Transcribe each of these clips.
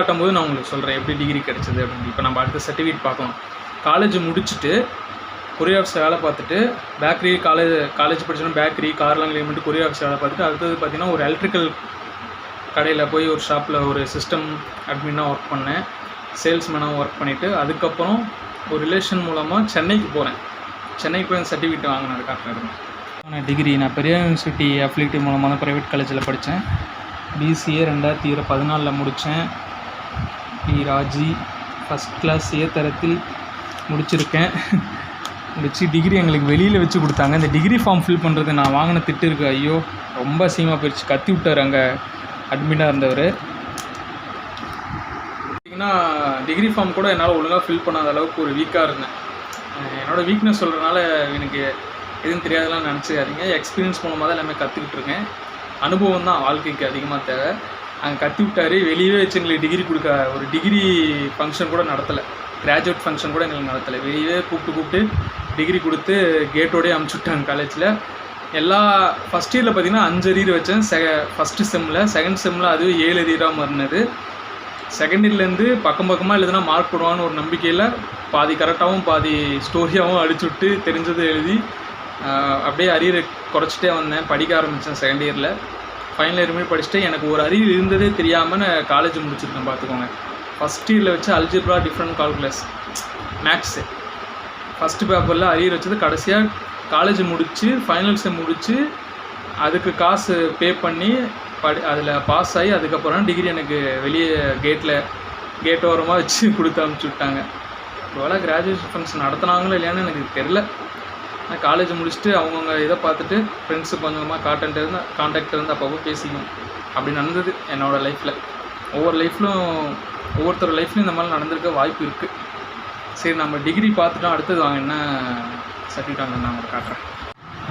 காட்டும் போது நான் உங்களுக்கு சொல்கிறேன் எப்படி டிகிரி கிடச்சிது அப்படின்னு. இப்போ நம்ம அடுத்த சர்டிஃபிகேட் பார்க்கலாம். காலேஜ் முடிச்சுட்டு கொரியர் ஆஃபீஸில் வேலை பார்த்துட்டு பேக்கரி காலேஜ் காலேஜ் படிச்சோன்னா பேக்கரி கார்லாம் கிளீன் பண்ணிட்டு கொரியர் ஆஃபீஸில் வேலை பார்த்துட்டு அடுத்தது பார்த்தீங்கன்னா ஒரு எலக்ட்ரிக்கல் கடையில் போய் ஒரு ஷாப்பில் ஒரு சிஸ்டம் அட்மினாக ஒர்க் பண்ணேன். சேல்ஸ்மேனாக ஒர்க் பண்ணிவிட்டு அதுக்கப்புறம் ஒரு ரிலேஷன் மூலமாக சென்னைக்கு போகிறேன் சென்னைக்கு போய் அந்த சர்டிஃபிகேட் வாங்கினதுக்காக காட்டுறேன் நான் டிகிரி நான் பெரிய யூனிவர்சிட்டி அஃபிலிட்டி மூலமாக தான் ப்ரைவேட் காலேஜில் படித்தேன் பிசிஏ ரெண்டாயிரத்தி இரு பதினாலில் முடித்தேன் பி. ராஜி ஃபஸ்ட் கிளாஸ் ஏ தரத்தில் முடிச்சிருக்கேன். முடிச்சு டிகிரி எங்களுக்கு வெளியில் வச்சு கொடுத்தாங்க. இந்த டிகிரி ஃபார்ம் ஃபில் பண்ணுறது நான் வாங்கின திட்டு இருக்கு. ஐயோ ரொம்ப சீமாக போயிடுச்சு கத்தி விட்டார் அங்கே அட்மிட்டாக இருந்தவர். பார்த்தீங்கன்னா டிகிரி ஃபார்ம் கூட என்னால் ஒழுங்காக ஃபில் பண்ணாத அளவுக்கு ஒரு வீக்காக இருந்தேன். என்னோடய என்னோட வீக்னஸ் சொல்கிறனால எனக்கு எதுவும் தெரியாதெல்லாம் நினச்சிக்காதீங்க. எக்ஸ்பீரியன்ஸ் மூலமாக தான் எல்லாமே கற்றுக்கிட்டு இருக்கேன். அனுபவம் தான் வாழ்க்கைக்கு அதிகமாக தேவை. அங்கே கத்தி விட்டார் வெளியவே வச்சு எங்களுக்கு டிகிரி கொடுக்க ஒரு டிகிரி ஃபங்க்ஷன் கூட நடத்தலை. கிராஜுவேட் ஃபங்க்ஷன் கூட எங்களுக்கு நடத்தலை. வெளியவே கூப்பிட்டு கூப்பிட்டு டிகிரி கொடுத்து கேட்டோடய அமுச்சுட்டாங்க காலேஜில் எல்லா ஃபஸ்ட் இயரில் பார்த்தீங்கன்னா அஞ்சு அரியர் வச்சேன். செக ஃபஸ்ட்டு செம்மில் செகண்ட் செம்மில் அதுவே ஏழு அரியராக மாறினது. செகண்ட் இயர்லேருந்து பக்கம் பக்கமாக எழுதுனா மார்க் போடுவான்னு ஒரு நம்பிக்கையில் பாதி கரெக்டாகவும் பாதி ஸ்டோரியாகவும் அடிச்சு விட்டு தெரிஞ்சதை எழுதி அப்படியே அரியரை குறைச்சிட்டே வந்தேன். படிக்க ஆரம்பித்தேன் செகண்ட் இயரில் ஃபைனல் இயர் படிச்சுட்டு எனக்கு ஒரு அறிவு இருந்ததே தெரியாமல் நான் காலேஜ் முடிச்சிருக்கேன் பார்த்துக்கோங்க. ஃபஸ்ட் இயரில் வச்சு algebra different calculus maths first பேப்பரில் அரியர் வச்சது கடைசியாக காலேஜ் முடித்து ஃபைனல் செம் முடித்து அதுக்கு காசு பே பண்ணி படி அதில் பாஸ் ஆகி அதுக்கப்புறம் டிகிரி எனக்கு வெளியே கேட்டில் கேட் ஓரமாக வச்சு கொடுத்து அனுப்பிச்சி விட்டாங்க. ஒருவேளை கிராஜுவேஷன் ஃபங்க்ஷன் நடத்துனாங்களோ இல்லையான்னு எனக்கு தெரில நான் காலேஜ் முடிச்சுட்டு அவங்கவுங்க இதை பார்த்துட்டு ஃப்ரெண்ட்ஸு கொஞ்சமாக கான்டாக்ட் இருந்து கான்டாக்ட் இருந்து அப்பப்போ பேசிக்கணும். அப்படி நடந்தது என்னோடய லைஃப்பில் ஒவ்வொரு லைஃப்லும் ஒவ்வொருத்தர் லைஃப்லையும் இந்த மாதிரி நடந்திருக்க வாய்ப்பு இருக்குது சரி நம்ம டிகிரி பார்த்துட்டோம் அடுத்தது வாங்க என்ன சர்டிஃபிகேட் வாங்க நான் உங்களுக்கு காட்டுறேன்.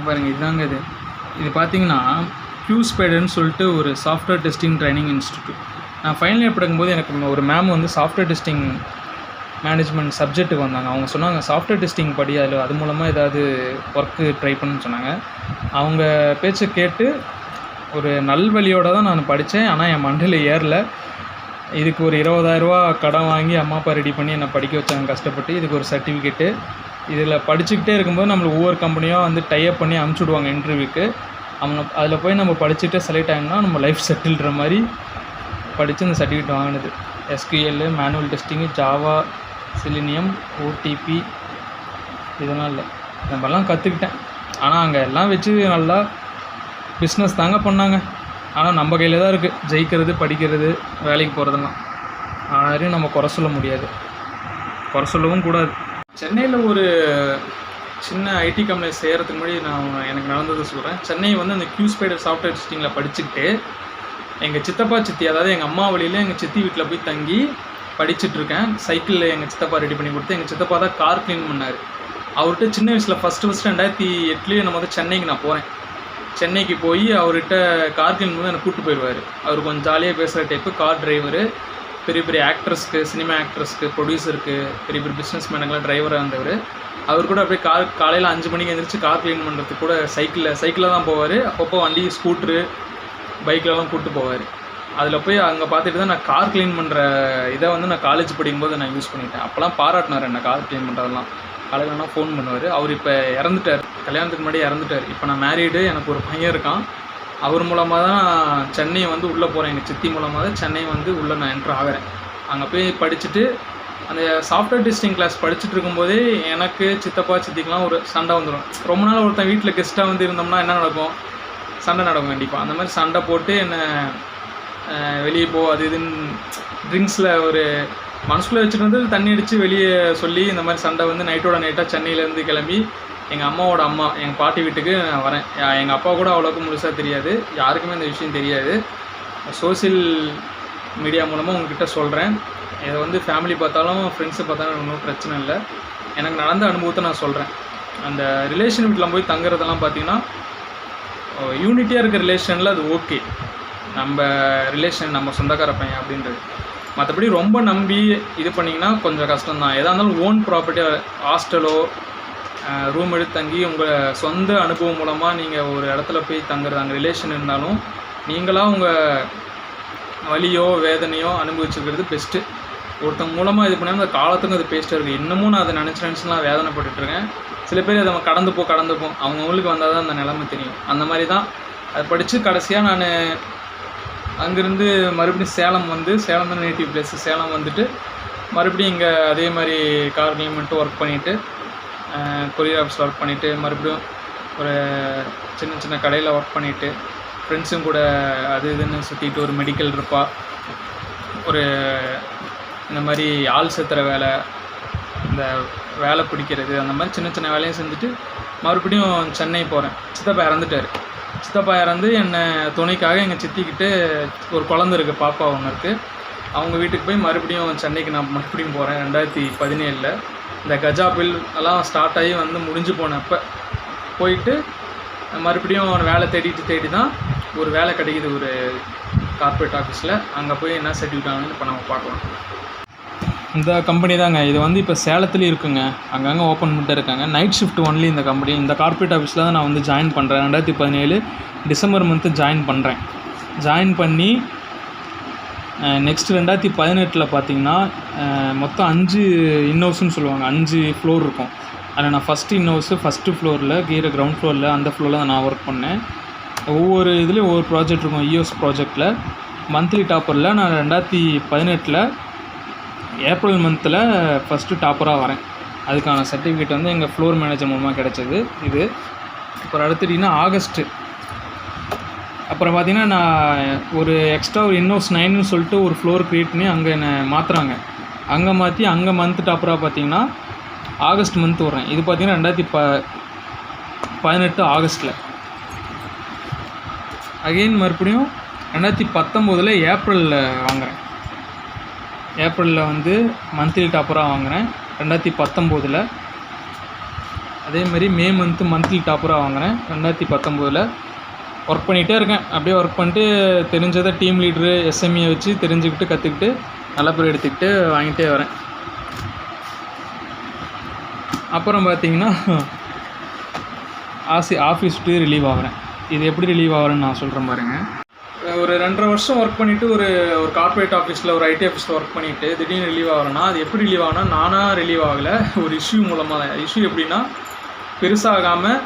பாருங்க இதுதாங்க இது. இது பார்த்தீங்கன்னா க்யூஸ்பேடுன்னு சொல்லிட்டு ஒரு சாஃப்ட்வேர் டெஸ்டிங் ட்ரைனிங் இன்ஸ்டியூட் நான் ஃபைனல் இயர் படிக்கும்போது எனக்கு ஒரு மேம் வந்து சாஃப்ட்வேர் டெஸ்டிங் மேனேஜ்மெண்ட் சப்ஜெக்ட்டுக்கு வந்தாங்க. அவங்க சொன்னாங்க சாஃப்ட்வேர் டெஸ்டிங் படி அதில் அது மூலமாக ஏதாவது ஒர்க்கு ட்ரை பண்ணுன்னு சொன்னாங்க. அவங்க பேச்சை கேட்டு ஒரு நல்வழியோட தான் நான் படித்தேன் ஆனால் என் மண்டையில் ஏறல. இதுக்கு ஒரு இருபதாயிரரூவா கடன் வாங்கி அம்மா அப்பா ரெடி பண்ணி என்னை படிக்க வச்சாங்க கஷ்டப்பட்டு. இதுக்கு ஒரு சர்டிஃபிகேட்டு இதில் படிச்சுக்கிட்டே இருக்கும்போது நம்மளுக்கு ஒவ்வொரு கம்பெனியாக வந்து டைப் பண்ணி அனுப்பிச்சி விடுவாங்க இன்டர்வியூக்கு அவங்க அதில் போய் நம்ம படிச்சுட்டு செலக்ட் ஆகினா நம்ம லைஃப் செட்டில்ற மாதிரி படித்து இந்த சர்டிஃபிகேட் வாங்கினது. SQL manual testing Java Selenium OTP இதெல்லாம் இல்லை. நம்மலாம் கற்றுக்கிட்டேன் ஆனால் அங்கே எல்லாம் வச்சு நல்லா பிஸ்னஸ் தாங்க பண்ணாங்க. ஆனால் நம்ம கையில் தான் இருக்குது ஜெயிக்கிறது படிக்கிறது வேலைக்கு போகிறதெல்லாம் யாரையும் நம்ம குறை சொல்ல முடியாது. குறை சொல்லவும் கூடாது. சென்னையில் ஒரு சின்ன ஐடி கம்பெனி செய்கிறதுக்கு முன்னாடி நான் எனக்கு நடந்ததை சொல்கிறேன் சென்னை வந்து அந்த கியூஸ்பைடர் சாஃப்ட்வேர் டெஸ்டிங்கில் படிச்சுக்கிட்டு எங்கள் சித்தப்பா சித்தி அதாவது எங்கள் அம்மா வழியில் எங்கள் சித்தி வீட்டில் போய் தங்கி படிச்சுட்டு இருக்கேன் சைக்கிளில் எங்கள் சித்தப்பா ரெடி பண்ணி கொடுத்து எங்கள் சித்தப்பா தான் கார் க்ளீன் பண்ணார். அவர்கிட்ட சின்ன வயசில் ஃபஸ்ட்டு ஃபஸ்ட்டு ரெண்டாயிரத்தி எட்டுலேயே நம்ம வந்து சென்னைக்கு நான் போகிறேன் சென்னைக்கு போய் அவர்கிட்ட கார் க்ளீன் பண்ணி எனக்கு கூப்பிட்டு போயிடுவார் அவர் கொஞ்சம் ஜாலியாக பேசுகிற டைப்பு கார் டிரைவரு பெரிய பெரிய ஆக்ட்ரஸ்க்கு சினிமா ஆக்ட்ரஸ்க்கு ப்ரொடியூசருக்கு பெரிய பெரிய பிஸ்னஸ் மேனுக்கெல்லாம் டிரைவராக இருந்தவர். அவர் கூட அப்படியே கார் காலையில் அஞ்சு மணிக்கு எழுந்திரிச்சு கார் க்ளீன் பண்ணுறதுக்கு கூட சைக்கிளில் சைக்கிளில் தான் போவார். அப்பப்போ வண்டி ஸ்கூட்ரு பைக்லலாம் கூப்பிட்டு போவார். அதில் போய் அங்கே பார்த்துட்டு தான் நான் கார் க்ளீன் பண்ணுற இதை வந்து நான் காலேஜ் படிக்கும்போது நான் யூஸ் பண்ணிட்டேன். அப்போலாம் பாராட்டினார் என்ன கார் க்ளீன் பண்ணுறதெல்லாம் காலையிலனா ஃபோன் பண்ணுவார். அவர் இப்போ இறந்துட்டார். கல்யாணத்துக்கு முன்னாடி இறந்துட்டார். இப்போ நான் மேரீடு எனக்கு ஒரு பையன் இருக்கான். அவர் மூலமாக தான் சென்னை வந்து உள்ளே போகிறேன் எங்கள் சித்தி மூலமாக தான் சென்னை வந்து உள்ளே நான் என்ட்ரு ஆகிறேன். அங்கே போய் படிச்சுட்டு அந்த சாஃப்ட்வேர் டெஸ்டிங் கிளாஸ் படிச்சுட்டு இருக்கும்போதே எனக்கு சித்தப்பா சித்திக்கெலாம் ஒரு சண்டை வந்துடும் ரொம்ப நாள் ஒருத்தன் வீட்டில் கெஸ்ட்டாக வந்து இருந்தோம்னா என்ன நடக்கும்? சண்டை நடக்கும் கண்டிப்பாக அந்த மாதிரி சண்டை போட்டு என்னை வெளியே போ அது இதுன்னு ட்ரிங்க்ஸில் ஒரு மனசுக்குள்ளே வச்சுட்டு வந்து தண்ணி அடித்து வெளியே சொல்லி இந்த மாதிரி சண்டை வந்து நைட்டோட நைட்டாக சென்னையிலேருந்து கிளம்பி எங்கள் அம்மாவோட அம்மா எங்கள் பாட்டி வீட்டுக்கு நான் வரேன். எங்கள் அப்பா கூட அவ்வளோக்கு முழுசாக தெரியாது. யாருக்குமே இந்த விஷயம் தெரியாது. சோசியல் மீடியா மூலமாக உங்ககிட்ட சொல்கிறேன் இதை வந்து ஃபேமிலி பார்த்தாலும் ஃப்ரெண்ட்ஸை பார்த்தாலும் ஒன்றும் பிரச்சனை இல்லை. எனக்கு நடந்த அனுபவத்தை நான் சொல்கிறேன் அந்த ரிலேஷன் வீட்டில் போய் தங்குறதெல்லாம் பார்த்தீங்கன்னா யூனிட்டியாக இருக்க ரிலேஷனில் அது ஓகே நம்ம ரிலேஷன் நம்ம சொந்தக்கார பையன் அப்படின்றது. மற்றபடி ரொம்ப நம்பி இது பண்ணிங்கன்னா கொஞ்சம் கஷ்டம்தான். எதாக இருந்தாலும் ஓன் ப்ராப்பர்ட்டி ஹாஸ்டலோ ரூம் எடுத்து தங்கி உங்கள் சொந்த அனுபவம் மூலமாக நீங்கள் ஒரு இடத்துல போய் தங்குறது அங்கே ரிலேஷன் இருந்தாலும் நீங்களாக உங்கள் வலியோ வேதனையோ அனுபவிச்சுக்கிறது பெஸ்ட்டு ஒருத்தங்க மூலமாக இது பண்ணாமல் அந்த காலத்துக்கும் அது பேஸ்ட்டாக இருக்குது இன்னமும் நான் அதை நினச்சி நினச்சிலாம் வேதனைப்பட்டுருக்கேன் சில பேர் அதை கடந்து போ கடந்து போ. அவங்கவுங்களுக்கு வந்தால் தான் அந்த நிலமை தெரியும். அந்த மாதிரி தான். அது படித்து கடைசியாக நான் அங்கேருந்து மறுபடியும் சேலம் வந்து சேலம் தான் நேட்டிவ் பிளேஸ் சேலம் வந்துட்டு மறுபடியும் இங்கே அதே மாதிரி கார் மட்டும் ஒர்க் பண்ணிவிட்டு கொரியர் ஆஃபீஸில் ஒர்க் பண்ணிவிட்டு மறுபடியும் ஒரு சின்ன சின்ன கடையில் ஒர்க் பண்ணிவிட்டு ஃப்ரெண்ட்ஸும் கூட அது இதுன்னு சுற்றிட்டு ஒரு மெடிக்கல் இருப்பா. ஒரு இந்த மாதிரி ஆள் சேர்த்துற வேலை இந்த வேலை பிடிக்கிறது அந்த மாதிரி சின்ன சின்ன வேலையும் செஞ்சுட்டு மறுபடியும் சென்னை போகிறேன் சித்தப்பா இறந்துட்டார். சித்தப்பா இறந்து என்னை துணைக்காக எங்கள் சித்திக்கிட்டு ஒரு குழந்த இருக்குது பாப்பா ஒன்று இருக்குது அவங்க வீட்டுக்கு போய் மறுபடியும் சென்னைக்கு நான் மறுபடியும் போகிறேன் ரெண்டாயிரத்தி பதினேழில். இந்த கஜா பில் எல்லாம் ஸ்டார்ட் ஆகி வந்து முடிஞ்சு போனப்போ போயிட்டு மறுபடியும் வேலை தேடிட்டு தேடி தான் ஒரு வேலை கிடைக்குது ஒரு கார்ப்பரேட் ஆஃபீஸில் அங்கே போய் என்ன சர்டிஃபிகேட் ஆகணும்னு இப்போ நம்ம பார்க்கலாம். இந்த கம்பெனி தாங்க. இது வந்து இப்போ சேலத்துலேயும் இருக்குங்க. அங்கங்கே ஓப்பன் பண்ணிட்டு இருக்காங்க. நைட் ஷிஃப்ட் ஒன்லி இந்த கம்பெனி இந்த கார்ப்பரேட் ஆஃபீஸில் தான் நான் வந்து ஜாயின் பண்ணுறேன் ரெண்டாயிரத்தி பதினேழு டிசம்பர் மந்த்து ஜாயின் பண்ணுறேன் ஜாயின் பண்ணி நெக்ஸ்ட் ரெண்டாயிரத்தி பதினெட்டில் பார்த்தீங்கன்னா மொத்தம் அஞ்சு இன்னோஸ்ன்னு சொல்லுவாங்க. அஞ்சு ஃப்ளோர் இருக்கும். அதில் நான் ஃபஸ்ட்டு இன்னோஸு ஃபஸ்ட்டு ஃப்ளோரில் கீழே கிரவுண்ட் ஃப்ளோரில் அந்த ஃப்ளோரில் தான் நான் ஒர்க் பண்ணேன். ஒவ்வொரு இதுலேயும் ஒவ்வொரு ப்ராஜெக்ட் இருக்கும். இஎஸ் ப்ராஜெக்டில் மந்த்லி டாப்பரில் நான் ரெண்டாயிரத்தி பதினெட்டில் ஏப்ரல் மந்தில் ஃபஸ்ட்டு டாப்பராக வரேன். அதுக்கான சர்டிஃபிகேட் வந்து எங்கள் ஃப்ளோர் மேனேஜர் மூலமாக கிடைச்சது இது. அப்புறம் அடுத்துட்டிங்கன்னா ஆகஸ்ட்டு அப்புறம் பார்த்திங்கன்னா நான் ஒரு எக்ஸ்ட்ரா ஒரு இன்னோஸ் நைன்னு சொல்லிட்டு ஒரு ஃப்ளோர் க்ரியேட் பண்ணி அங்கே என்னை மாற்றுறாங்க அங்கே மாற்றி அங்கே மந்த் டாப்பராக பார்த்தீங்கன்னா ஆகஸ்ட் மந்த் வர்றேன். இது பார்த்தீங்கன்னா ரெண்டாயிரத்தி ப பதினெட்டு ஆகஸ்ட்டில் அகெயின் மறுபடியும் ரெண்டாயிரத்தி பத்தொம்போதில் ஏப்ரலில் வாங்குறேன். ஏப்ரலில் வந்து மந்த்லி டாப்பராக வாங்கினேன் ரெண்டாயிரத்தி பத்தொம்போதில். அதேமாதிரி மே மந்த்து மந்த்லி டாப்பராக வாங்கினேன் ரெண்டாயிரத்தி பத்தொம்போதில். ஒர்க் பண்ணிகிட்டே இருக்கேன். அப்படியே ஒர்க் பண்ணிட்டு தெரிஞ்சதை டீம் லீடரு எஸ்எம்இயை வச்சு தெரிஞ்சுக்கிட்டு கற்றுக்கிட்டு நல்ல பேர் எடுத்துக்கிட்டு வாங்கிட்டே வரேன். அப்புறம் பார்த்தீங்கன்னா ஆசி ஆஃபீஸ் விட்டு ரிலீவ் ஆகிறேன். இது எப்படி ரிலீவ் ஆகிறேன்னு நான் சொல்கிறேன் பாருங்கள் ஒரு ரெண்டரை வருஷம் ஒர்க் பண்ணிவிட்டு ஒரு ஒரு கார்ப்பரேட் ஆஃபீஸில் ஒரு ஐடி ஆஃபீஸில் ஒர்க் பண்ணிவிட்டு திடீர்னு ரிலீவ் ஆகிறேன்னா அது எப்படி ரிலீவ் ஆகுனா நானாக ரிலீவ் ஆகலை. ஒரு இஷ்யூ மூலமாக தான். இஷ்யூ எப்படின்னா பெருசாகாமல்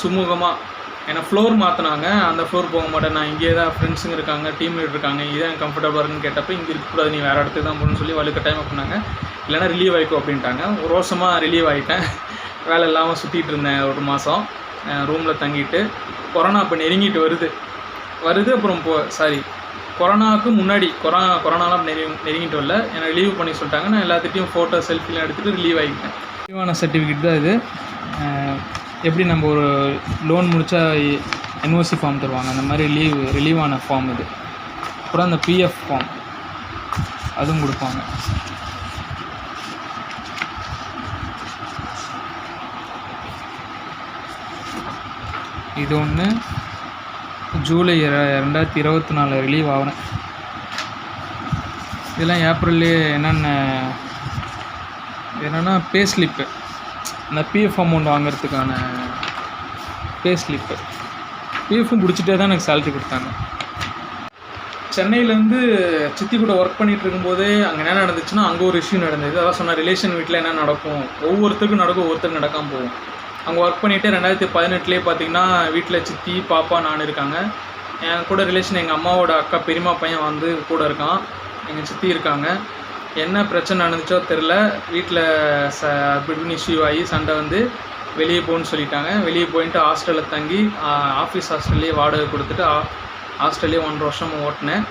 சுமூகமாக ஏன்னா ஃப்ளோர் மாற்றினாங்க அந்த ஃப்ளோர் போக மாட்டேன். நான் இங்கே தான் ஃப்ரெண்ட்ஸுங்க இருக்காங்க டீம் லீடர் இருக்காங்க. இதான் கம்ஃபர்டபுளாக இருக்குன்னு கேட்டப்போ இங்கே இருக்கக்கூடாது நீ வேறு இடத்துக்கு தான் போகணும்னு சொல்லி வலுக்க டைம் பண்ணாங்க. இல்லைன்னா ரிலீவ் ஆகிக்கும் அப்படின்ட்டாங்க. ஒரு வருஷமாக ரிலீவ் ஆகிட்டேன் வேலை இல்லாமல் சுற்றிட்டு இருந்தேன் ஒரு மாதம் ரூமில் தங்கிட்டு கொரோனா இப்போ நெருங்கிட்டு வருது. வருது அப்புறம் போ சாரி கொரோனாவுக்கு முன்னாடி கொரோனா கொரோனாலாம் நெரு நெருங்கிட்டு வரல எனக்கு லீவ் பண்ணி சொல்லிட்டாங்க. நான் எல்லாத்துட்டையும் ஃபோட்டோ செல்ஃபிலாம் எடுத்துகிட்டு லீவ் ஆகிக்கிட்டேன். லீவான சர்டிஃபிகேட் தான் இது. எப்படி நம்ம ஒரு லோன் முடித்தா என்ஓசி ஃபார்ம் தருவாங்க. அந்த மாதிரி லீவ் ரிலீவான ஃபார்ம் இது. அப்புறம் அந்த பிஎஃப் ஃபார்ம் அதுவும் கொடுப்பாங்க. இது ஒன்று ஜூலை ரெண்டாயிரத்தி இருபத்தி நாலு ரிலீவ் ஆகினேன் இதெல்லாம் ஏப்ரல்லே என்னென்ன என்னென்னா பே ஸ்லிப்பு அந்த பிஎஃப் அமௌண்ட் வாங்குறதுக்கான பே ஸ்லிப்பு பிஎஃப்பும் பிடிச்சிட்டே தான் எனக்கு சேலரி கொடுத்தாங்க. சென்னையிலேருந்து சித்தி கூட ஒர்க் பண்ணிகிட்டு இருக்கும்போதே அங்கே என்ன நடந்துச்சுன்னா அங்கே ஒரு இஷ்யூ நடந்தது. அதான் சொன்ன ரிலேஷன் வீட்டில் என்ன நடக்கும்? ஒவ்வொருத்தருக்கும் நடக்கும் ஒவ்வொருத்தருக்கு நடக்காமல் போகும். அங்கே ஒர்க் பண்ணிவிட்டு ரெண்டாயிரத்தி பதினெட்டுலேயே பார்த்தீங்கன்னா வீட்டில் சித்தி பாப்பா நான் இருக்காங்க. என் கூட ரிலேஷன் எங்கள் அம்மாவோட அக்கா பெரியம்மா பையன் வந்து கூட இருக்கான். எங்கள் சித்தி இருக்காங்க. என்ன பிரச்சனை நடந்துச்சோ தெரில வீட்டில் ச அப்படின்னு இஷ்யூ ஆகி சண்டை வந்து வெளியே போகணுன்னு சொல்லிட்டாங்க. வெளியே போயிட்டு ஹாஸ்டலில் தங்கி ஆஃபீஸ் ஹாஸ்டல்லையே வாடகை கொடுத்துட்டு ஹாஸ்டல்லையே ஹாஸ்டல்லே ஒன்றரை வருஷம் ஓட்டினேன்.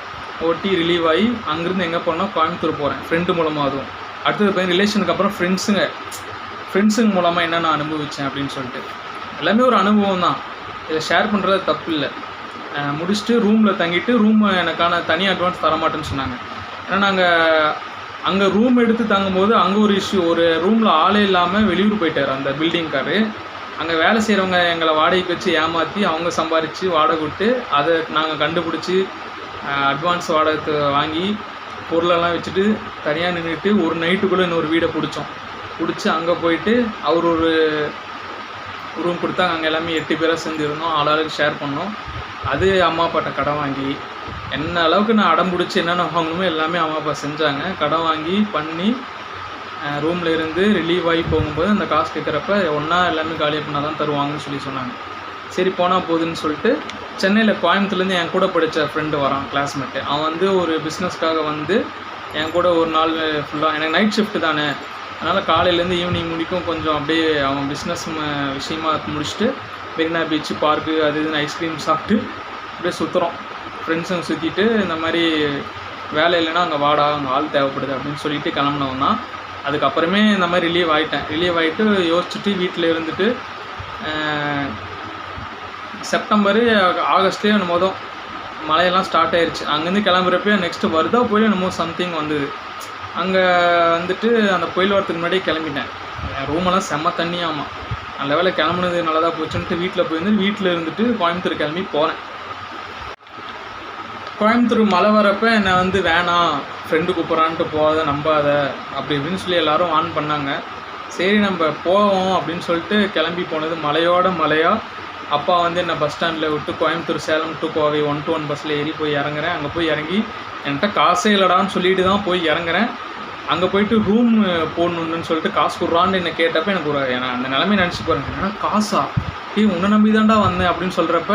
ஓட்டி ரிலீவ் ஆகி அங்கேருந்து எங்கே போனால் கோயம்புத்தூர் போகிறேன் ஃப்ரெண்டு மூலமாக அதுவும் அடுத்தது போய் ரிலேஷனுக்கு அப்புறம் ஃப்ரெண்ட்ஸுங்க ஃப்ரெண்ட்ஸுங்க மூலமாக என்ன நான் அனுபவித்தேன் அப்படின்னு சொல்லிட்டு. எல்லாமே ஒரு அனுபவம் தான். இதை ஷேர் பண்ணுறது தப்பு இல்லை முடிச்சுட்டு ரூமில் தங்கிட்டு ரூம் எனக்கான தனி அட்வான்ஸ் தர மாட்டேன்னு சொன்னாங்க. ஏன்னா நாங்கள் அங்கே ரூம் எடுத்து தங்கும்போது அங்கே ஒரு இஷ்யூ ஒரு ரூமில் ஆளே இல்லாமல் வெளியூர் போயிட்டார் அந்த பில்டிங்காரு அங்கே வேலை செய்கிறவங்க எங்களை வாடகைக்கு வச்சு ஏமாற்றி அவங்க சம்பாரித்து வாடகை விட்டு அதை நாங்கள் கண்டுபிடிச்சி அட்வான்ஸ் வாடகை வாங்கி பொருளெல்லாம் வச்சுட்டு தனியாக நின்றுட்டு ஒரு நைட்டுக்குள்ளே இன்னொரு வீடை பிடிச்சோம். பிடிச்சி அங்கே போயிட்டு அவர் ஒரு ரூம் கொடுத்தாங்க அங்கே எல்லாமே எட்டு பேராக சேர்ந்து இருந்தோம். ஆளாளுக்கு ஷேர் பண்ணோம். அது அம்மா அப்பாட்ட கடன் வாங்கி என்ன அளவுக்கு நான் அடம் பிடிச்சி என்னென்ன வாங்கணுமோ எல்லாமே அம்மா அப்பா செஞ்சாங்க. கடன் வாங்கி பண்ணி ரூமில் இருந்து ரிலீவ் ஆகி போகும்போது அந்த காசு கேட்குறப்ப ஒன்றா எல்லாமே காலியாக பண்ணால் தான் தருவாங்கன்னு சொல்லி சொன்னாங்க. சரி போனால் போகுதுன்னு சொல்லிட்டு சென்னையில் கோயம்புத்தூர்லேருந்து என் கூட படித்த ஃப்ரெண்டு வரான் கிளாஸ்மேட்டு அவன் வந்து ஒரு பிஸ்னஸ்க்காக வந்து என் கூட ஒரு நாள் ஃபுல்லாக எனக்கு நைட் ஷிஃப்ட்டு தானே. அதனால் காலையிலேருந்து ஈவினிங் முடிக்கும் கொஞ்சம் அப்படியே அவன் பிஸ்னஸ் விஷயமா முடிச்சுட்டு மெரினா பீச்சு பார்க்கு அது இதுன்னு ஐஸ்கிரீம் சாப்பிட்டு அப்படியே சுற்றுறோம் ஃப்ரெண்ட்ஸுங்க சுற்றிட்டு இந்த மாதிரி வேலை இல்லைன்னா அங்கே வாடா அங்கே ஆள் தேவைப்படுது அப்படின்னு சொல்லிட்டு கிளம்புனவன் தான் அதுக்கப்புறமே இந்த மாதிரி ரிலீவ் ஆகிட்டேன் ரிலீவ் ஆகிட்டு யோசிச்சுட்டு வீட்டில் இருந்துட்டு செப்டம்பரு ஆகஸ்ட்லேயே மொதல் மழையெல்லாம் ஸ்டார்ட் ஆயிடுச்சு அங்கேருந்து கிளம்புறப்பே நெக்ஸ்ட்டு வருதா போய் என்னமோ சம்திங் வந்தது. அங்கே வந்துட்டு அந்த புயல் வரத்துக்கு முன்னாடியே கிளம்பிட்டேன். என் ரூமெல்லாம் செம்ம தண்ணியாமா. நல்ல வேலை கிளம்புனது நல்லதாக போச்சுன்ட்டு வீட்டில் போயிருந்து வீட்டில் இருந்துட்டு கோயம்புத்தூர் கிளம்பி போனேன். கோயம்புத்தூர் மழை வரப்போ என்னை வந்து வேணாம் ஃப்ரெண்டு கூப்பிட்றான்ட்டு போகாத நம்பாத அப்படி இப்படின்னு சொல்லி எல்லாரும் ஆன் பண்ணாங்க. சரி நம்ம போவோம் அப்படின்னு சொல்லிட்டு கிளம்பி போனது மலையோட மலையாக அப்பா வந்து என்னை பஸ் ஸ்டாண்டில் விட்டு Coimbatore Salem to Kovai one to one பஸ்ஸில் ஏறி போய் இறங்குறேன். அங்கே போய் இறங்கி என்கிட்ட காசே இல்லடான்னு சொல்லிட்டு தான் போய் இறங்குறேன். அங்கே போயிட்டு ரூம் போடணுன்னு சொல்லிட்டு காசு கொடுறான்னு என்னை கேட்டப்போ எனக்கு ஒரு அந்த நிலமையை நினச்சி பாருங்க. ஏன்னா காசா? ஏய் உன்னை நம்பி தான்டா வந்தேன் அப்படின்னு சொல்கிறப்ப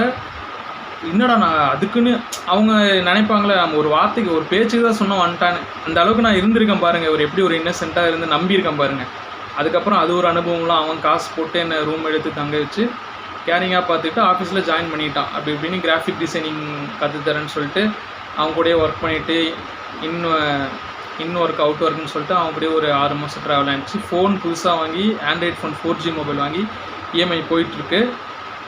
என்னடா நான் அதுக்குன்னு அவங்க நினைப்பாங்களே நம்ம ஒரு வார்த்தைக்கு ஒரு பேச்சுக்கு தான் சொன்ன வந்துட்டான்னு. அந்த அளவுக்கு நான் இருந்திருக்கேன் பாருங்கள் ஒரு எப்படி ஒரு இன்னசென்ட்டாக இருந்து நம்பியிருக்கேன் பாருங்கள் அதுக்கப்புறம் அது ஒரு அனுபவம்லாம் அவன் காசு போட்டு என்னை ரூம் எடுத்து தங்க வச்சு கேரிங்காக பார்த்துட்டு ஆஃபீஸில் ஜாயின் பண்ணிட்டான். அப்படி இப்படின்னு கிராஃபிக் டிசைனிங் கற்றுத்தரேன்னு சொல்லிட்டு அவங்க கூடயே ஒர்க் பண்ணிவிட்டு இன்னும் இன் ஒர்க் அவுட் ஒர்க்னு சொல்லிட்டு அவன் கூடயே ஒரு ஆறு மாதம் ட்ராவல் ஆயிடுச்சு ஃபோன் புதுசாக வாங்கி Android phone four G mobile வாங்கி இஎம்ஐ போயிட்டுருக்கு.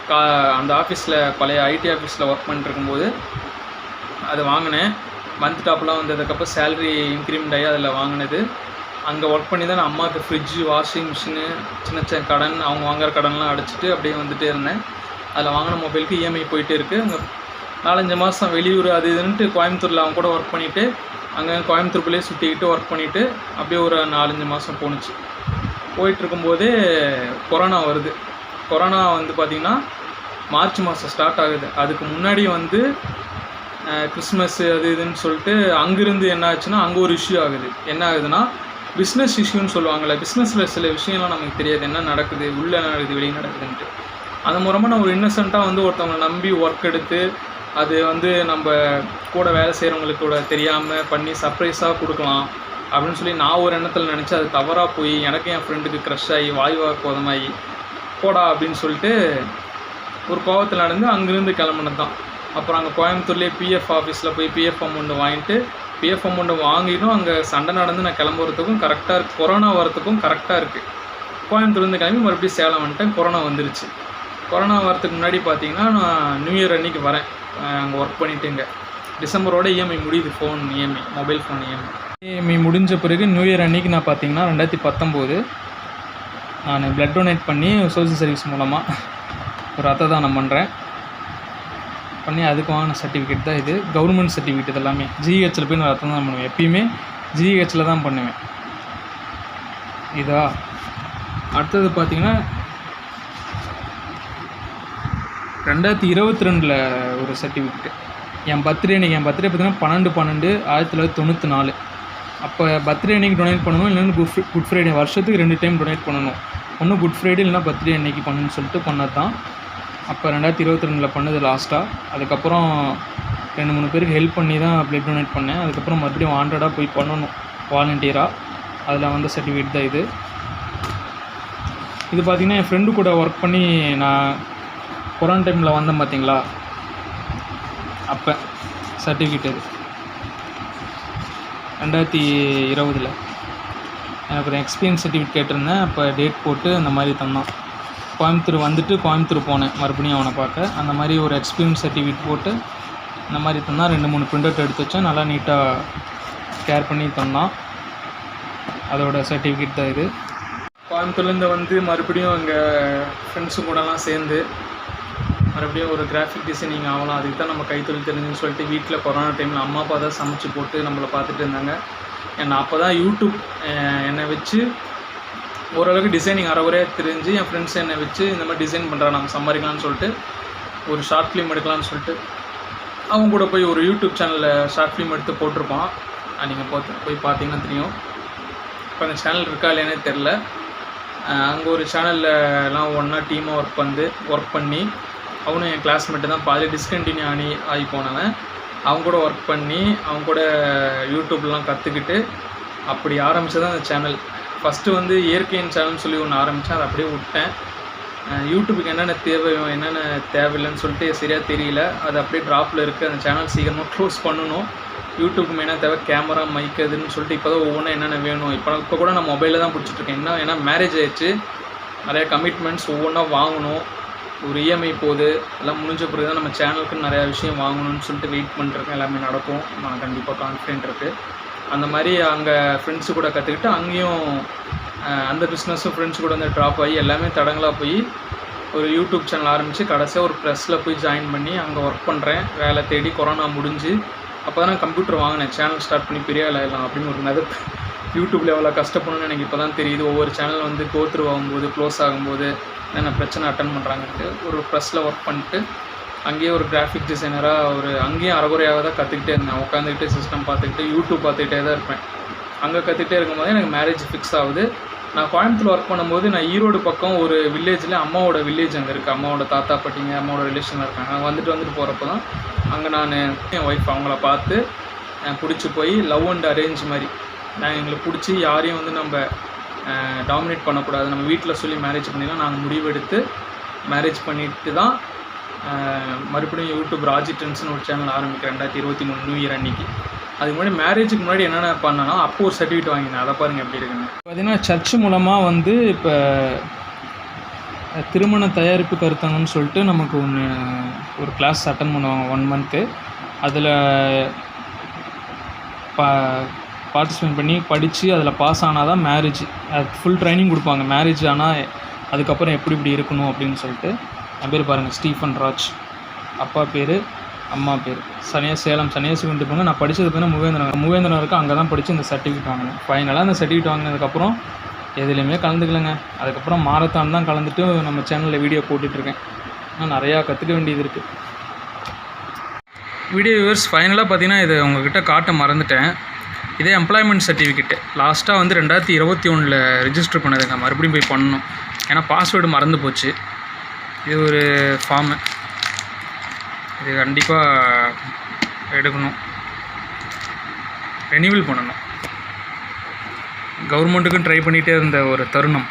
கா அந்த ஆஃபீஸில் பழைய ஐடி ஆஃபீஸில் ஒர்க் பண்ணிட்டு இருக்கும்போது அது வாங்கினேன். மந்த் டாப்லாம் வந்ததுக்கப்புறம் சேலரி இன்க்ரிமெண்ட் ஆகி அதில் வாங்கினது. அங்கே ஒர்க் பண்ணி தான் நான் அம்மாவுக்கு ஃப்ரிட்ஜு வாஷிங் மிஷினு சின்ன சின்ன கடன் அவங்க வாங்குற கடன்லாம் அடைச்சிட்டு அப்படியே வந்துகிட்டே இருந்தேன். அதில் வாங்கின மொபைலுக்கு இஎம்ஐ போயிட்டே இருக்குது அங்கே நாலஞ்சு மாதம் வெளியூர் அது இதுன்ட்டு கோயம்புத்தூரில் அவங்க கூட ஒர்க் பண்ணிவிட்டு அங்கே கோயம்புத்தூருக்குள்ளேயே சுற்றிக்கிட்டு ஒர்க் பண்ணிவிட்டு அப்படியே ஒரு நாலஞ்சு மாதம் போணுச்சு. போயிட்டுருக்கும்போதே கொரோனா வருது. கொரோனா வந்து பார்த்திங்கன்னா மார்ச் மாதம் ஸ்டார்ட் ஆகுது. அதுக்கு முன்னாடி வந்து கிறிஸ்மஸ் அது இதுன்னு சொல்லிட்டு அங்கேருந்து என்ன ஆச்சுன்னா அங்கே ஒரு இஷ்யூ ஆகுது. என்ன ஆகுதுன்னா பிஸ்னஸ் இஷ்யூன்னு சொல்லுவாங்கள்ல பிஸ்னஸில் சில விஷயம்லாம் நமக்கு தெரியாது. என்ன நடக்குது? உள்ளே நடக்குது? வெளியே நடக்குதுன்ட்டு. அது மூலமாக நான் ஒரு இன்னசென்ட்டாக வந்து ஒருத்தவங்களை நம்பி ஒர்க் எடுத்து அது வந்து நம்ம கூட வேலை செய்கிறவங்களுக்கு கூட தெரியாமல் பண்ணி சர்ப்ரைஸாக கொடுக்கலாம் அப்படின்னு சொல்லி நான் ஒரு எண்ணத்தில் நினச்சி அது தவறாக போய் எனக்கு என் ஃப்ரெண்டுக்கு க்ரஷ் ஆகி வாய்வாக போதமாகி போடா அப்படின்னு சொல்லிட்டு ஒரு கோவத்தில் நடந்து அங்கேருந்து கிளம்புனது தான் அப்புறம் அங்கே கோயம்புத்தூர்லேயே பிஎஃப் ஆஃபீஸில் போய் பிஎஃப் அமௌண்ட் வாங்கிட்டு பிஎஃப் அமௌண்ட் வாங்கிட்டும். அங்கே சண்டை நடந்து நான் கிளம்புறதுக்கும் கரெக்டாக இருக்குது கொரோனா வரத்துக்கும் கரெக்டாக இருக்குது கோயம்புத்தூர்லேருந்து கிளம்பி மறுபடியும் சேலம் வந்துட்டேன். கொரோனா வந்துருச்சு. கொரோனா வரத்துக்கு முன்னாடி பார்த்தீங்கன்னா நான் நியூ இயர் அன்னைக்கு வரேன். அங்கே ஒர்க் பண்ணிட்டுங்க. டிசம்பரோட இஎம்ஐ முடியுது phone EMI mobile phone EMI EMI முடிஞ்ச பிறகு நியூ இயர் அன்னைக்கு நான் பார்த்தீங்கன்னா ரெண்டாயிரத்தி பத்தொம்போது நான் பிளட் டொனேட் பண்ணி சோசியல் சர்வீஸ் மூலமாக ஒரு ரத்த தானம் பண்ணுறேன் பண்ணி அதுக்கு வாங்கின சர்டிஃபிகேட் தான் இது. கவர்மெண்ட் சர்டிஃபிகேட் இது எல்லாமே ஜிஹெச்சில் போய் நான் ரத்த தான் பண்ணுவேன். எப்பயுமே ஜிஹெச்சில் தான் பண்ணுவேன். இதா. அடுத்தது பார்த்தீங்கன்னா ரெண்டாயிரத்தி இருபத்தி ரெண்டில் ஒரு சர்டிஃபிகேட் என் பர்த்டே அன்றைக்கி என் பர்த்டே பார்த்தீங்கன்னா பன்னெண்டு பன்னெண்டு ஆயிரத்தி தொள்ளாயிரத்தி தொண்ணூற்றி நாலு. அப்போ பர்த்டே அன்றைக்கி டொனேட் பண்ணணும் இல்லைன்னா குட் குட் ஃப்ரைடே வருஷத்துக்கு ரெண்டு டைம் டொனேட் பண்ணணும். ஒன்று குட் ஃப்ரைடே இல்லைன்னா பர்த்டே அன்னைக்கு பண்ணணும்னு சொல்லிட்டு பண்ணது தான் அப்போ ரெண்டாயிரத்தி இருபத்தி ரெண்டில் பண்ணது லாஸ்ட்டாக அதுக்கப்புறம் ரெண்டு மூணு பேருக்கு ஹெல்ப் பண்ணி தான் ப்ளட் டொனேட் பண்ணேன். அதுக்கப்புறம் மறுபடியும் வாண்டடாக போய் பண்ணணும் வாலண்டியராக அதில் வந்த சர்டிஃபிகேட் தான் இது. இது பார்த்திங்கன்னா என் ஃப்ரெண்டு கூட ஒர்க் பண்ணி நான் கொரோனா டைமில் வந்தேன் பார்த்தீங்களா அப்போ சர்டிஃபிகேட் அது ரெண்டாயிரத்தி இருபதில். எனக்கு ஒரு எக்ஸ்பீரியன்ஸ் சர்டிஃபிகேட் கேட்டிருந்தேன். அப்போ டேட் போட்டு அந்த மாதிரி தந்தான். கோயம்புத்தூர் வந்துட்டு கோயம்புத்தூர் போனேன். மறுபடியும் அவனை பார்க்க. அந்த மாதிரி ஒரு எக்ஸ்பீரியன்ஸ் சர்டிஃபிகேட் போட்டு இந்த மாதிரி தந்தான். ரெண்டு மூணு பிரிண்ட் அவுட் எடுத்து வச்சேன். நல்லா நீட்டாக கேர் பண்ணி தந்தான். அதோட சர்டிஃபிகேட் தான் இது. கோயம்புத்தூர்லேருந்து வந்து மறுபடியும் எங்கள் ஃப்ரெண்ட்ஸு கூடலாம் சேர்ந்து மறுபடியும் ஒரு கிராஃபிக் டிசைனிங் ஆகலாம். அதுக்கு தான் நம்ம கைத்தொழில் தெரிஞ்சுன்னு சொல்லிட்டு வீட்டில் கொரோனா டைமில் அம்மா அப்பா தான் சமைச்சு போட்டு நம்மளை பார்த்துட்டு இருந்தாங்க. நான் அப்போ தான் யூடியூப் என்னை வச்சு ஓரளவுக்கு டிசைனிங் அறகுறையாக தெரிஞ்சு என் ஃப்ரெண்ட்ஸ் என்னை வச்சு இந்த மாதிரி டிசைன் பண்ணுறா நம்ம சம்பாதிக்கலாம்னு சொல்லிட்டு ஒரு ஷார்ட் ஃபிலிம் எடுக்கலாம்னு சொல்லிட்டு அவங்க கூட போய் ஒரு யூடியூப் சேனலில் ஷார்ட் ஃபிலிம் எடுத்து போட்டிருப்பான். நீங்கள் பார்த்து போய் பார்த்தீங்கன்னா தெரியும். இப்போ அந்த சேனல் இருக்கா இல்லையானே தெரில அங்கே ஒரு சேனலில் எல்லாம் ஒன்றா டீமாக ஒர்க் வந்து ஒர்க் பண்ணி அவனும் என் கிளாஸ்மேட்டு தான். பாதி டிஸ்கண்டினியூ ஆனி ஆகி போனவன். அவங்க கூட ஒர்க் பண்ணி அவங்க கூட யூடியூப்லாம் கற்றுக்கிட்டு அப்படி ஆரம்பித்தது தான் அந்த சேனல் ஃபஸ்ட்டு வந்து இயற்கையின் சேனல்னு சொல்லி ஒன்று ஆரம்பித்தேன் அதை அப்படியே விட்டேன். யூடியூபுக்கு என்னென்ன தேவை என்னென்ன தேவையில்லைன்னு சொல்லிட்டு சரியாக தெரியல. அது அப்படியே ட்ராப்பில் இருக்குது அந்த சேனல் சீக்கிரமாக க்ளோஸ் பண்ணணும். யூடியூப்க்கு மெயினாக தேவை கேமரா மைக் அதுன்னு சொல்லிட்டு இப்போ தான் ஒவ்வொன்றும் என்னென்ன வேணும். இப்போ இப்போ கூட நான் மொபைலில் தான் பிடிச்சிட்ருக்கேன் என்ன ஏன்னா மேரேஜ் ஆயிடுச்சு. நிறையா கமிட்மெண்ட்ஸ் ஒவ்வொன்றா வாங்கணும். ஒரு இஎம்ஐ போகுது எல்லாம் முடிஞ்ச பிறகு தான் நம்ம சேனலுக்கு நிறையா விஷயம் வாங்கணும்னு சொல்லிட்டு வெயிட் பண்ணுறதுக்கு எல்லாமே நடக்கும். நான் கண்டிப்பாக கான்ஃபிடென்ட் இருக்குது அந்த மாதிரி அங்கே ஃப்ரெண்ட்ஸு கூட கற்றுக்கிட்டு அங்கேயும் அந்த பிஸ்னஸும் ஃப்ரெண்ட்ஸ் கூட வந்து ட்ராப் ஆகி எல்லாமே தடங்களாக போய் ஒரு யூடியூப் சேனல் ஆரம்பித்து கடைசியாக ஒரு ப்ரெஸ்ஸில் போய் ஜாயின் பண்ணி அங்கே ஒர்க் பண்ணுறேன் வேலை தேடி கொரோனா முடிஞ்சு அப்போ தான் நான் கம்ப்யூட்டர் வாங்கினேன். சேனல் ஸ்டார்ட் பண்ணி பெரிய ஆள் அப்படின்னு ஒரு மெதப் யூடியூப்பில் எவ்வளோ கஷ்டப்படணும்னு எனக்கு இப்போ தான் தெரியுது. ஒவ்வொரு சேனல் வந்து கோத்ரூ ஆகும்போது க்ளோஸ் ஆகும்போது என்னென்ன பிரச்சனை அட்டன் பண்ணுறாங்கன்ட்டு ஒரு ப்ரெஸ்ஸில் ஒர்க் பண்ணிட்டு அங்கேயே ஒரு கிராஃபிக் டிசைனராக ஒரு அங்கேயும் அறகுறையாக தான் கற்றுக்கிட்டே இருந்தேன். உட்காந்துக்கிட்டே சிஸ்டம் பார்த்துக்கிட்டு யூடியூப் பார்த்துக்கிட்டே தான் இருப்பேன். அங்கே கற்றுக்கிட்டே இருக்கும்போது எனக்கு மேரேஜ் ஃபிக்ஸ் ஆகுது. நான் கோயம்புத்தூர் ஒர்க் பண்ணும்போது நான் ஈரோடு பக்கம் ஒரு வில்லேஜில் அம்மாவோட வில்லேஜ் அங்கே இருக்குது அம்மாவோட தாத்தா பாட்டிங்க அம்மாவோட ரிலேஷனில் இருக்காங்க. அங்கே வந்துட்டு வந்துட்டு போகிறப்ப தான் அங்கே நான் என் ஒய்ஃப் அவங்கள பார்த்து பிடிச்சி போய் லவ் அண்ட் அரேஞ்ச் மாதிரி நான் எங்களுக்கு பிடிச்சி யாரையும் வந்து நம்ம டாமினேட் பண்ணக்கூடாது. நம்ம வீட்டில் சொல்லி மேரேஜ் பண்ணிடலாம் நாங்கள் முடிவெடுத்து மேரேஜ் பண்ணிட்டு தான் மறுபடியும் யூடியூப் ராஜி ட்ரெண்ட்ஸ்னு ஒரு சேனல் ஆரம்பிக்கிறேன் ரெண்டாயிரத்தி இருபத்தி மூணு நியூ இயர் அன்னைக்கு. அதுக்கு முன்னாடி மேரேஜுக்கு முன்னாடி என்னென்ன பண்ணேன்னா அப்போ ஒரு சர்டிஃபிகேட் வாங்கினேன் அதை பாருங்கள் எப்படி இருக்குங்க பார்த்தீங்கன்னா சர்ச் மூலமாக வந்து இப்போ திருமண தயாரிப்பு கருத்தங்கன்னு சொல்லிட்டு நமக்கு ஒன்று ஒரு கிளாஸ் அட்டன் பண்ணுவாங்க ஒன் மந்த்து அதில் ப பார்ட்டிசிபேட் பண்ணி படித்து அதில் பாஸ் ஆனால் தான் மேரேஜ் அது ஃபுல் ட்ரைனிங் கொடுப்பாங்க. மேரேஜ் ஆனால் அதுக்கப்புறம் எப்படி இப்படி இருக்கணும் அப்படின்னு சொல்லிட்டு என் பேர் பாருங்கள் ஸ்டீஃபன் ராஜ். அப்பா பேர் அம்மா பேர். சனியா சேலம் சனியாசி கொண்டு போங்க. நான் படித்தது பேர் மூவேந்திரன் முவேந்திரம் இருக்கு அங்கே தான் படித்து இந்த சர்டிஃபிகேட் வாங்கினேன். ஃபைனலாக அந்த சர்டிஃபிகேட் வாங்கினதுக்கப்புறம் எதுலேயுமே கலந்துக்கலங்க. அதுக்கப்புறம் மாரத்தான் தான் கலந்துட்டு நம்ம சேனலில் வீடியோ போட்டுட்ருக்கேன். இன்னும் நிறையா கற்றுக்க வேண்டியது இருக்குது வீடியோ வியூவர்ஸ் ஃபைனலாக பார்த்தீங்கன்னா இதை உங்ககிட்ட காட்ட மறந்துட்டேன். இதே எம்ப்ளாய்மெண்ட் சர்டிஃபிகேட்டு லாஸ்ட்டாக வந்து ரெண்டாயிரத்தி இருபத்தி ஒன்றில் ரிஜிஸ்டர் பண்ணதுங்க. மறுபடியும் போய் பண்ணணும். ஏன்னா பாஸ்வேர்டு மறந்து போச்சு. இது ஒரு ஃபார்மு இது கண்டிப்பாக எடுக்கணும். ரெனியூவல் பண்ணணும். கவர்மெண்ட்டுக்கும் ட்ரை பண்ணிகிட்டே இருந்த ஒரு தருணம்.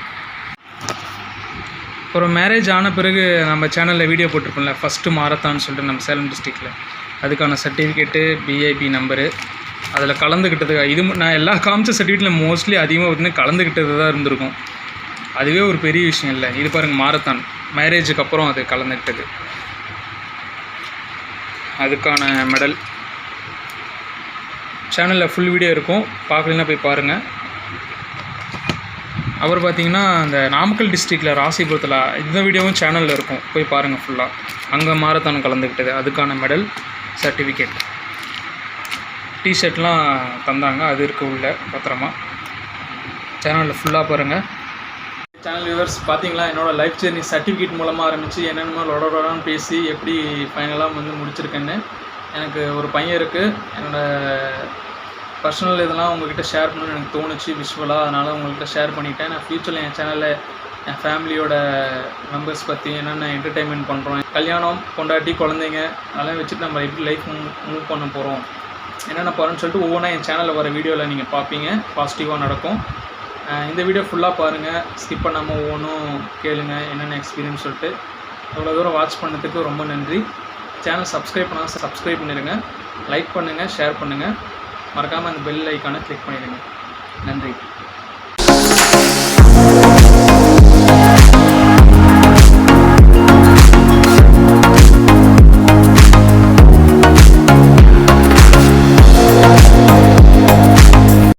அப்புறம் மேரேஜ் ஆன பிறகு நம்ம சேனலில் வீடியோ போட்டிருப்போம்ல ஃபஸ்ட்டு மாரத்தான்னு சொல்லிட்டு நம்ம சேலம் டிஸ்ட்ரிக்டில் அதுக்கான சர்டிஃபிகேட்டு பிஐபி நம்பரு அதில் கலந்துக்கிட்டது இது நான் எல்லா காமிச்ச சர்டிஃபிகேட்டில் மோஸ்ட்லி அதிகமாக பார்த்தீங்கன்னா கலந்துக்கிட்டது தான் இருந்திருக்கும். அதுவே ஒரு பெரிய விஷயம் இல்லை. இது பாருங்கள் மாரத்தான் மேரேஜுக்கு அப்புறம் அது கலந்துக்கிட்டது அதுக்கான மெடல் சேனலில் ஃபுல் வீடியோ இருக்கும். பார்க்கலன்னா போய் பாருங்கள் அப்புறம் பார்த்தீங்கன்னா அந்த நாமக்கல் டிஸ்ட்ரிக்டில் ராசிபுரத்தில் இந்த வீடியோவும் சேனலில் இருக்கும். போய் பாருங்கள் ஃபுல்லாக அங்கே மாரத்தான் கலந்துக்கிட்டது அதுக்கான மெடல் சர்டிஃபிகேட் டிஷர்ட்லாம் தந்தாங்க. அது இருக்கு உள்ள பத்திரமா. சேனலில் ஃபுல்லாக பாருங்கள் சேனல் வியூவர்ஸ் பார்த்தீங்களா என்னோட லைஃப் ஜேர்னி சர்டிஃபிகேட் மூலமாக ஆரம்பித்து என்னென்னமோ லொடலொடான்னு பேசி எப்படி ஃபைனலாக வந்து முடிச்சிருக்கேன்னு எனக்கு ஒரு பையன் இருக்குது என்னோடய பர்சனல் இதெல்லாம் உங்கள்கிட்ட ஷேர் பண்ணணும்னு எனக்கு தோணுச்சு விஷுவலாக அதனால் உங்கள்கிட்ட ஷேர் பண்ணிட்டேன். நான் ஃப்யூச்சரில் என் சேனலில் என் ஃபேமிலியோட மெம்பர்ஸ் பற்றி என்னென்ன என்டர்டைன்மெண்ட் பண்ணுறோம் கல்யாணம் கொண்டாட்டி குழந்தைங்க அதெல்லாம் வச்சுட்டு நம்ம எப்படி லைஃப் மூவ் பண்ண போகிறோம் என்னென்ன பாருன்னு சொல்லிட்டு ஒவ்வொன்றா என் சேனலில் வர வீடியோவில் நீங்கள் பார்ப்பீங்க பாசிட்டிவாக நடக்கும். இந்த வீடியோ ஃபுல்லாக பாருங்கள் ஸ்கிப் பண்ணாமல் ஒவ்வொன்றும் கேளுங்க. என்னென்ன எக்ஸ்பீரியன்ஸ் சொல்லிட்டு. அவ்வளோ தூரம் வாட்ச் பண்ணதுக்கு ரொம்ப நன்றி. சேனல் சப்ஸ்கிரைப் பண்ணால் சப்ஸ்கிரைப் பண்ணிடுங்க. லைக் பண்ணுங்கள் ஷேர் பண்ணுங்கள் மறக்காமல் அந்த பெல் ஐக்கானை கிளிக் பண்ணிடுங்க. நன்றி.